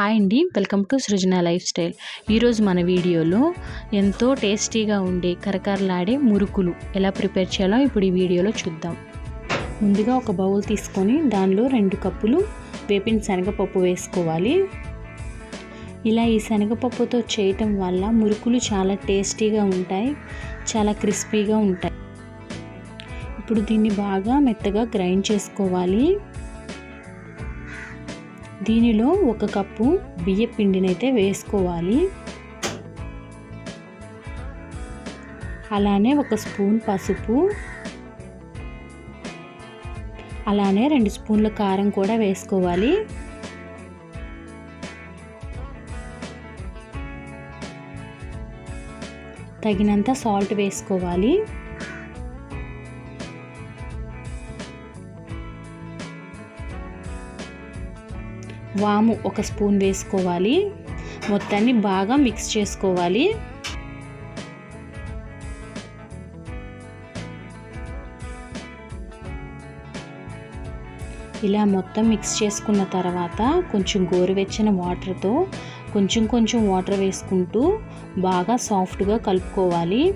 Hi అండి. Welcome to Srujana lifestyle. ఈరోజు మన వీడియోలో ఎంతో టేస్టీగా ఉండే కరకరలాడే మురుకులు ఎలా ప్రిపేర్ చేయాలో ఇప్పుడు ఈ వీడియోలో చూద్దాం. ముందుగా ఒక బౌల్ తీసుకొని దానిలో రెండు కప్పులు వేపిన శనగపప్పు వేసుకోవాలి. ఇలా ఈ శనగపప్పుతో చేయటం వల్ల మురుకులు చాలా టేస్టీగా ఉంటాయి చాలా క్రిస్పీగా ఉంటాయి. ఇప్పుడు దీన్ని బాగా మెత్తగా గ్రైండ్ చేసుకోవాలి. దీనిలో ఒక కప్పు బియ్య పిండినైతే వేసుకోవాలి. అలానే ఒక స్పూన్ పసుపు. అలానే రెండు స్పూన్ల కారం కూడా వేసుకోవాలి. తగినంత సాల్ట్ వేసుకోవాలి. వాము ఒక స్పూన్ వేసుకోవాలి. మొత్తాన్ని బాగా మిక్స్ చేసుకోవాలి. ఇలా మొత్తం మిక్స్ చేసుకున్న తర్వాత కొంచెం గోరువెచ్చని వాటర్తో కొంచెం కొంచెం వాటర్ వేసుకుంటూ బాగా సాఫ్ట్గా కలుపుకోవాలి.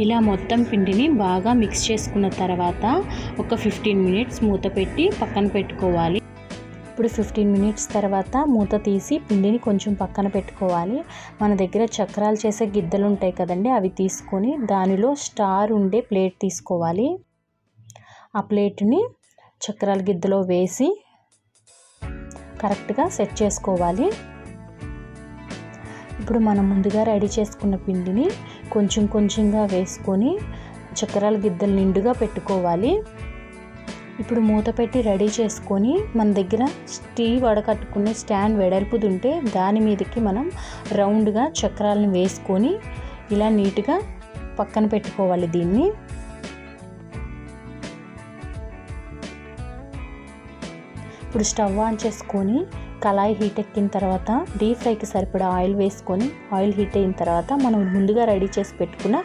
ఇలా మొత్తం పిండిని బాగా మిక్స్ చేసుకున్న తర్వాత ఒక ఫిఫ్టీన్ మినిట్స్ మూత పెట్టి పక్కన పెట్టుకోవాలి. ఇప్పుడు ఫిఫ్టీన్ మినిట్స్ తర్వాత మూత తీసి పిండిని కొంచెం పక్కన పెట్టుకోవాలి. మన దగ్గర చక్రాలు చేసే గిద్దలు ఉంటాయి కదండి అవి తీసుకొని దానిలో స్టార్ ఉండే ప్లేట్ తీసుకోవాలి. ఆ ప్లేట్ని చక్రాల గిద్దలో వేసి కరెక్ట్గా సెట్ చేసుకోవాలి. ఇప్పుడు మనం ముందుగా రెడీ చేసుకున్న పిండిని కొంచెం కొంచెంగా వేసుకొని చక్రాల గిద్దలు నిండుగా పెట్టుకోవాలి. ఇప్పుడు మూత పెట్టి రెడీ చేసుకొని మన దగ్గర స్టీ వడకట్టుకునే స్టాండ్ వెడల్పుది ఉంటే దాని మీదకి మనం రౌండ్గా చక్రాలను వేసుకొని ఇలా నీట్గా పక్కన పెట్టుకోవాలి దీన్ని. ఇప్పుడు స్టవ్ ఆన్ చేసుకొని కళాయి హీట్ ఎక్కిన తర్వాత డీప్ ఫ్రైకి సరిపడా ఆయిల్ వేసుకొని ఆయిల్ హీట్ అయిన తర్వాత మనం ముందుగా రెడీ చేసి పెట్టుకున్న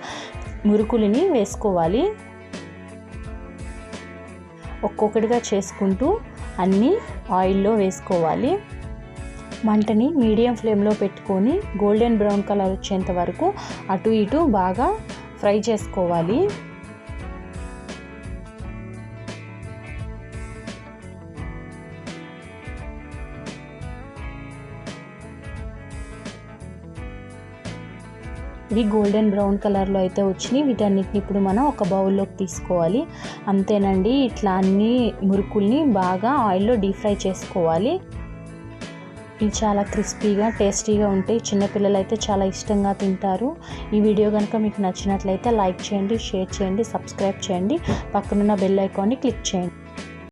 మురుకులని వేసుకోవాలి. ఒక్కొక్కటిగా చేసుకుంటూ అన్నీ ఆయిల్లో వేసుకోవాలి. మంటని మీడియం ఫ్లేమ్లో పెట్టుకొని గోల్డెన్ బ్రౌన్ కలర్ వచ్చేంత వరకు అటు ఇటు బాగా ఫ్రై చేసుకోవాలి. ఇవి గోల్డెన్ బ్రౌన్ కలర్లో అయితే వచ్చినాయి. వీటన్నిటిని ఇప్పుడు మనం ఒక బౌల్లోకి తీసుకోవాలి. అంతేనండి ఇట్లా అన్ని మురుకుల్ని బాగా ఆయిల్లో డీప్ ఫ్రై చేసుకోవాలి. ఇవి చాలా క్రిస్పీగా టేస్టీగా ఉంటాయి. చిన్నపిల్లలు అయితే చాలా ఇష్టంగా తింటారు. ఈ వీడియో కనుక మీకు నచ్చినట్లయితే లైక్ చేయండి షేర్ చేయండి సబ్స్క్రైబ్ చేయండి. పక్కనున్న బెల్ ఐకాన్ని క్లిక్ చేయండి.